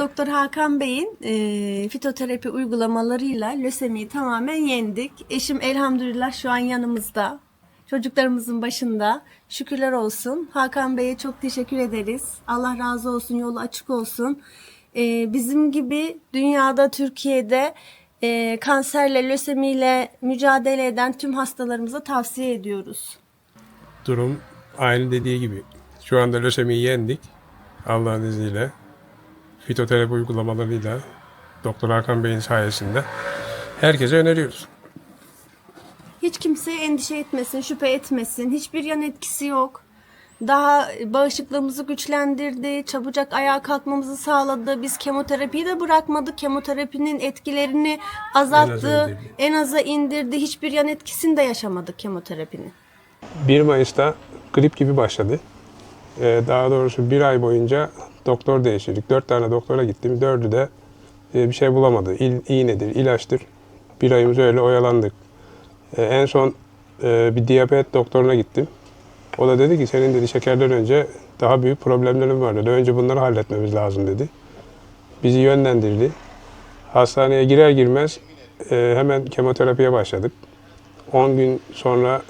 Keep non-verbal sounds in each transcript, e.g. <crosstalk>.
Doktor Hakan Bey'in e, fitoterapi uygulamalarıyla lösemiyi tamamen yendik. Eşim elhamdülillah şu an yanımızda. Çocuklarımızın başında. Şükürler olsun. Hakan Bey'e çok teşekkür ederiz. Allah razı olsun, yolu açık olsun. E, bizim gibi dünyada, Türkiye'de e, kanserle, lösemiyle mücadele eden tüm hastalarımıza tavsiye ediyoruz. Durum aynı dediği gibi. Şu anda lösemiyi yendik. Allah'ın izniyle. Fitoterapi uygulamalarıyla Doktor Hakan Bey'in sayesinde herkese öneriyoruz. Hiç kimse endişe etmesin, şüphe etmesin. Hiçbir yan etkisi yok. Daha bağışıklığımızı güçlendirdi, çabucak ayağa kalkmamızı sağladı. Biz kemoterapiyi de bırakmadık. Kemoterapinin etkilerini azalttı, indirdi. en aza indirdi. Hiçbir yan etkisini de yaşamadık kemoterapinin. 1 Mayıs'ta grip gibi başladı. Ee, daha doğrusu bir ay boyunca doktor değiştirdik. Dört tane doktora gittim. Dördü de e, bir şey bulamadı. İl, iğnedir, ilaçtır. Bir ayımız öyle oyalandık. Ee, en son e, bir diyabet doktoruna gittim. O da dedi ki senin dedi şekerden önce daha büyük problemlerin var dedi. Önce bunları halletmemiz lazım dedi. Bizi yönlendirdi. Hastaneye girer girmez e, hemen kemoterapiye başladık. 10 gün sonra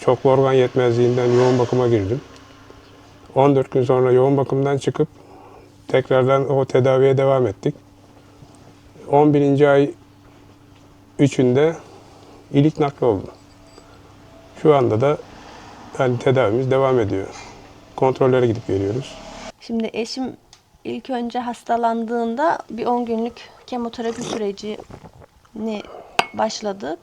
çoklu organ yetmezliğinden yoğun bakıma girdim. 14 gün sonra yoğun bakımdan çıkıp tekrardan o tedaviye devam ettik. 11. ay 3'ünde ilik nakli oldum. Şu anda da hani tedavimiz devam ediyor. Kontrollere gidip geliyoruz. Şimdi eşim ilk önce hastalandığında bir 10 günlük kemoterapi sürecini başladık.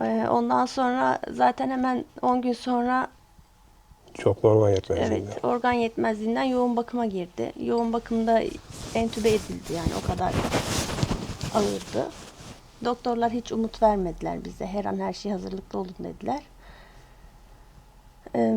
Ee, Ondan sonra zaten hemen 10 gün sonra Çoklu organ yetmezliğinden. Evet, organ yetmezliğinden yoğun bakıma girdi. Yoğun bakımda entübe edildi yani o kadar ağırdı. Doktorlar hiç umut vermediler bize. Her an her şey hazırlıklı olun dediler. Ee,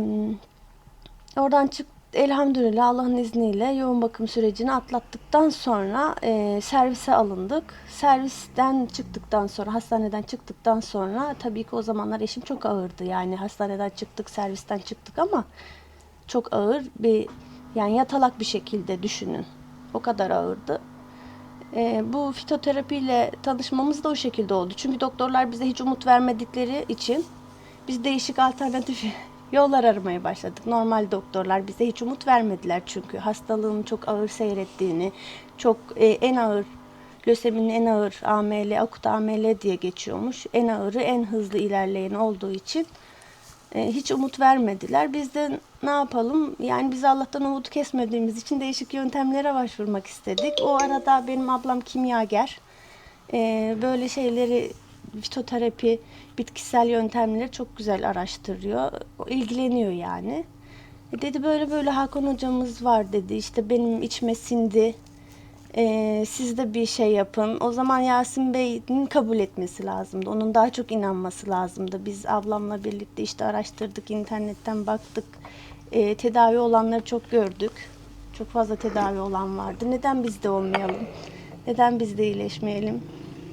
oradan çık elhamdülillah Allah'ın izniyle yoğun bakım sürecini atlattıktan sonra e, servise alındık. Servisten çıktıktan sonra, hastaneden çıktıktan sonra tabii ki o zamanlar eşim çok ağırdı. Yani hastaneden çıktık, servisten çıktık ama çok ağır bir yani yatalak bir şekilde düşünün. O kadar ağırdı. Ee, bu fitoterapiyle tanışmamız da o şekilde oldu. Çünkü doktorlar bize hiç umut vermedikleri için biz değişik alternatif yollar aramaya başladık. Normal doktorlar bize hiç umut vermediler çünkü hastalığın çok ağır seyrettiğini, çok e, en ağır löseminin en ağır AML, akut AML diye geçiyormuş. En ağırı en hızlı ilerleyen olduğu için e, hiç umut vermediler. Biz de ne yapalım? Yani biz Allah'tan umudu kesmediğimiz için değişik yöntemlere başvurmak istedik. O arada benim ablam kimyager. E, böyle şeyleri fitoterapi, bitkisel yöntemleri çok güzel araştırıyor. İlgileniyor yani. E, dedi böyle böyle Hakan hocamız var dedi. İşte benim içime sindi. E, siz de bir şey yapın. O zaman Yasin Bey'in kabul etmesi lazımdı. Onun daha çok inanması lazımdı. Biz ablamla birlikte işte araştırdık, internetten baktık. E, tedavi olanları çok gördük. Çok fazla tedavi olan vardı. Neden biz de olmayalım? Neden biz de iyileşmeyelim?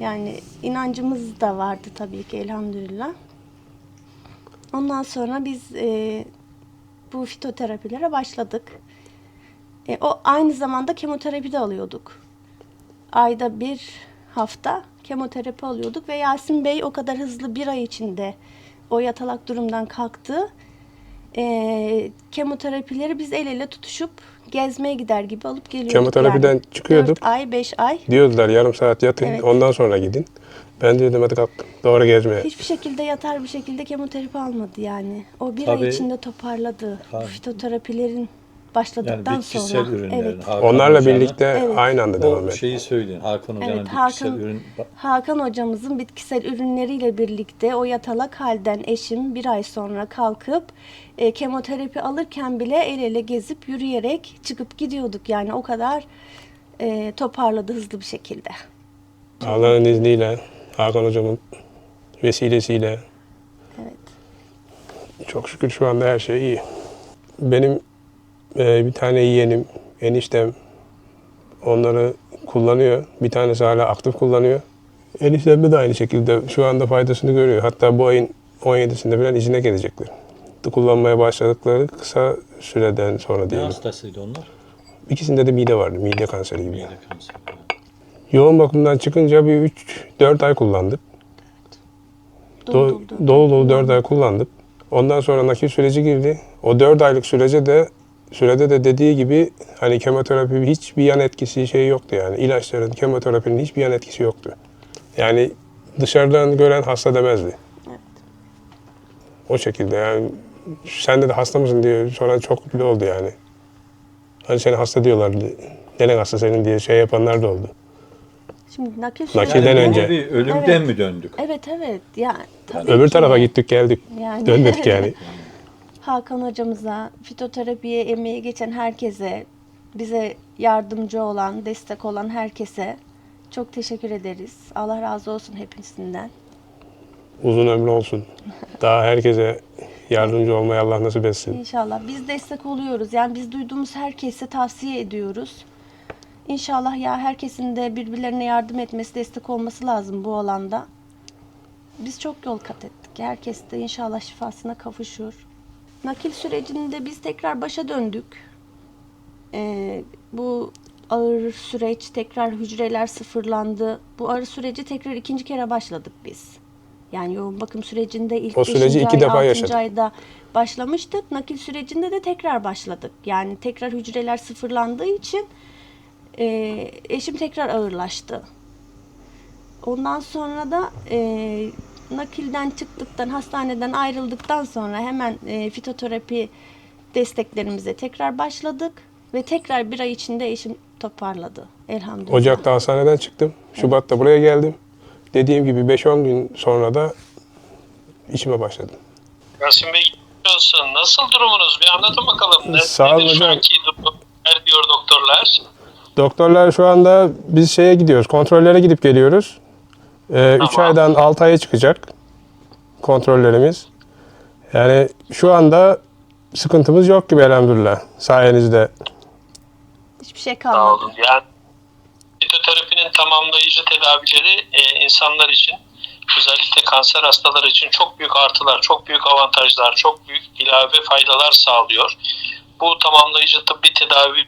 Yani inancımız da vardı tabii ki elhamdülillah. Ondan sonra biz e, bu fitoterapilere başladık. E, o aynı zamanda kemoterapi de alıyorduk. Ayda bir hafta kemoterapi alıyorduk ve Yasin Bey o kadar hızlı bir ay içinde o yatalak durumdan kalktı. E, kemoterapileri biz el ele tutuşup gezmeye gider gibi alıp geliyorduk. Kemoterapiden yani. çıkıyorduk. 4 ay, 5 ay. Diyordular yarım saat yatın Evet. ondan sonra gidin. Ben diyordum hadi kalk doğru gezmeye. Hiçbir şekilde yatar bir şekilde kemoterapi almadı yani. O bir Tabii. ay içinde toparladı. Bu Tabii. fitoterapilerin Yani başladıktan bitkisel sonra. ürünlerin. Evet. Hakan Onlarla Hoca'nın birlikte Evet. aynı anda devam o ettik. şeyi söyleyin. Hakan Hoca'nın Evet, bitkisel Hakan- ürün Hakan hocamızın bitkisel ürünleriyle birlikte o yatalak halden eşim bir ay sonra kalkıp e, kemoterapi alırken bile el ele gezip yürüyerek çıkıp gidiyorduk. Yani o kadar e, toparladı hızlı bir şekilde. Allah'ın izniyle Hakan hocamın vesilesiyle Evet. çok şükür şu anda her şey iyi. Benim e, bir tane yeğenim, eniştem onları kullanıyor. Bir tanesi hala aktif kullanıyor. Eniştem de aynı şekilde şu anda faydasını görüyor. Hatta bu ayın 17'sinde falan izine gelecekler. Kullanmaya başladıkları kısa süreden sonra ne diyelim. hastasıydı onlar? İkisinde de mide vardı. Mide kanseri gibi. Mide kanseri. Yoğun bakımdan çıkınca bir 3-4 ay kullandık. Dolu Do- dolu dolu. dolu dolu 4 ay kullandık. Ondan sonra nakil süreci girdi. O 4 aylık sürece de sürede de dediği gibi hani kemoterapi hiçbir yan etkisi şey yoktu yani. İlaçların, kemoterapinin hiçbir yan etkisi yoktu. Yani dışarıdan gören hasta demezdi. O şekilde yani sen de hasta mısın diye soran çok bile oldu yani. Hani seni hasta diyorlar. Neden hasta senin diye şey yapanlar da oldu. Şimdi nakil Nakilden önce. Bir ölümden Evet. mi döndük? Evet evet. Yani tabii Öbür ki. tarafa gittik geldik. Yani. Dönmedik <laughs> yani. Hakan hocamıza, fitoterapiye emeği geçen herkese, bize yardımcı olan, destek olan herkese çok teşekkür ederiz. Allah razı olsun hepsinden. Uzun ömrü olsun. Daha herkese yardımcı olmayı Allah nasip etsin. İnşallah biz destek oluyoruz. Yani biz duyduğumuz herkese tavsiye ediyoruz. İnşallah ya herkesin de birbirlerine yardım etmesi, destek olması lazım bu alanda. Biz çok yol kat ettik. Herkes de inşallah şifasına kavuşur. Nakil sürecinde biz tekrar başa döndük. Ee, bu ağır süreç tekrar hücreler sıfırlandı. Bu ağır süreci tekrar ikinci kere başladık biz. Yani yoğun bakım sürecinde ilk O süreci iki ay, defa yaşadık. ayda başlamıştık. Nakil sürecinde de tekrar başladık. Yani tekrar hücreler sıfırlandığı için e, eşim tekrar ağırlaştı. Ondan sonra da e, nakilden çıktıktan, hastaneden ayrıldıktan sonra hemen e, fitoterapi desteklerimize tekrar başladık. Ve tekrar bir ay içinde eşim toparladı. Elhamdülillah. Ocak'ta hastaneden çıktım. Şubat'ta buraya geldim. Dediğim gibi 5-10 gün sonra da işime başladım. Yasin Bey. Nasıl durumunuz? Bir anlatın bakalım. Ne, Sağ olun hocam. Ne diyor doktorlar? Doktorlar şu anda biz şeye gidiyoruz, kontrollere gidip geliyoruz. 3 Tamam. aydan 6 aya çıkacak kontrollerimiz. Yani şu anda sıkıntımız yok gibi elhamdülillah sayenizde. Hiçbir şey Sağ kalmadı. olun. Yani fitoterapinin tamamlayıcı tedavileri e, insanlar için özellikle kanser hastaları için çok büyük artılar, çok büyük avantajlar, çok büyük ilave faydalar sağlıyor. Bu tamamlayıcı tıbbi tedavi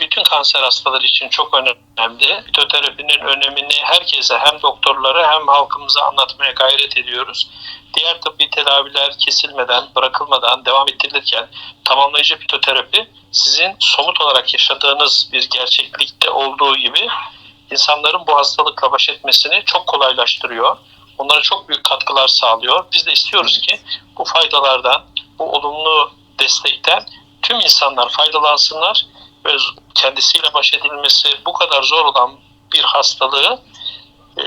bütün kanser hastaları için çok önemli. Fitoterapinin önemini herkese hem doktorlara hem halkımıza anlatmaya gayret ediyoruz. Diğer tıbbi tedaviler kesilmeden, bırakılmadan devam ettirilirken tamamlayıcı fitoterapi sizin somut olarak yaşadığınız bir gerçeklikte olduğu gibi insanların bu hastalıkla baş etmesini çok kolaylaştırıyor. Onlara çok büyük katkılar sağlıyor. Biz de istiyoruz ki bu faydalardan, bu olumlu destekten tüm insanlar faydalansınlar ve kendisiyle baş edilmesi bu kadar zor olan bir hastalığı e,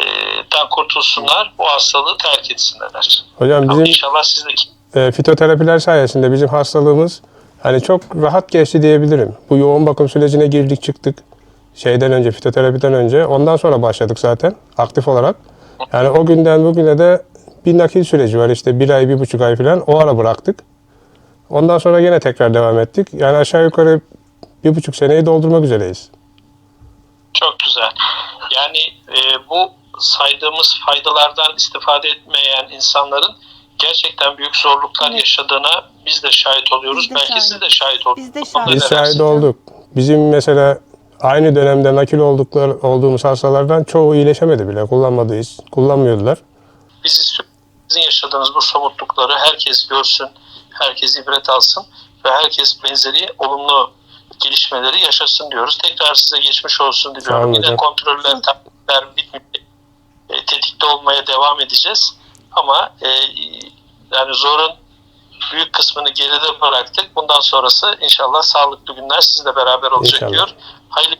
dan kurtulsunlar, bu hastalığı terk etsinler. Hocam Ama bizim inşallah siz de e, fitoterapiler sayesinde bizim hastalığımız hani çok rahat geçti diyebilirim. Bu yoğun bakım sürecine girdik çıktık. Şeyden önce, fitoterapiden önce. Ondan sonra başladık zaten aktif olarak. Yani o günden bugüne de bir nakil süreci var işte bir ay, bir buçuk ay falan. O ara bıraktık. Ondan sonra yine tekrar devam ettik. Yani aşağı yukarı bir buçuk seneyi doldurmak üzereyiz. Çok güzel. Yani e, bu saydığımız faydalardan istifade etmeyen insanların gerçekten büyük zorluklar Evet. yaşadığına biz de şahit oluyoruz. Biz de Belki şahit. siz de şahit oldunuz. Biz de şahit. Biz şahit olduk. Bizim mesela aynı dönemde nakil oldukları, olduğumuz hastalardan çoğu iyileşemedi bile. Kullanmadı hiç. Kullanmıyordular. Biz istiyoruz sizin yaşadığınız bu somutlukları herkes görsün, herkes ibret alsın ve herkes benzeri olumlu gelişmeleri yaşasın diyoruz. Tekrar size geçmiş olsun Sağ diliyorum. olun Yine kontroller, tahliller bitmedi. E, tetikte olmaya devam edeceğiz. Ama e, yani zorun büyük kısmını geride bıraktık. Bundan sonrası inşallah sağlıklı günler sizle beraber olacak İnşallah. diyor. Hayırlı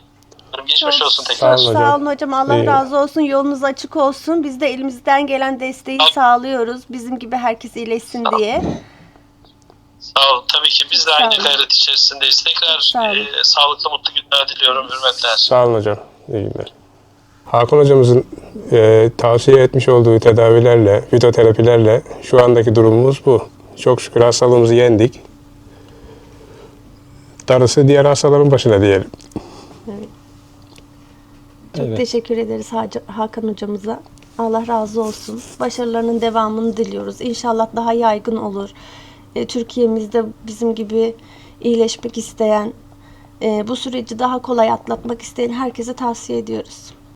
geçmiş olsun Sağ tekrar. olun Çok hocam. sağ olun hocam. Allah İyi. razı olsun. Yolunuz açık olsun. Biz de elimizden gelen desteği sağlıyoruz. Bizim gibi herkes iyileşsin Sağ diye. Sağ olun. Tabii ki biz de aynı gayret içerisindeyiz. Tekrar Sağ olun. e, sağlıklı mutlu günler diliyorum. Hürmetler. Sağ olun hocam. İyi günler. Hakan hocamızın e, tavsiye etmiş olduğu tedavilerle, fitoterapilerle şu andaki durumumuz bu. Çok şükür hastalığımızı yendik. Darısı diğer hastaların başına diyelim. Çok Evet. teşekkür ederiz Hakan hocamıza. Allah razı olsun. Başarılarının devamını diliyoruz. İnşallah daha yaygın olur. E, Türkiye'mizde bizim gibi iyileşmek isteyen e, bu süreci daha kolay atlatmak isteyen herkese tavsiye ediyoruz.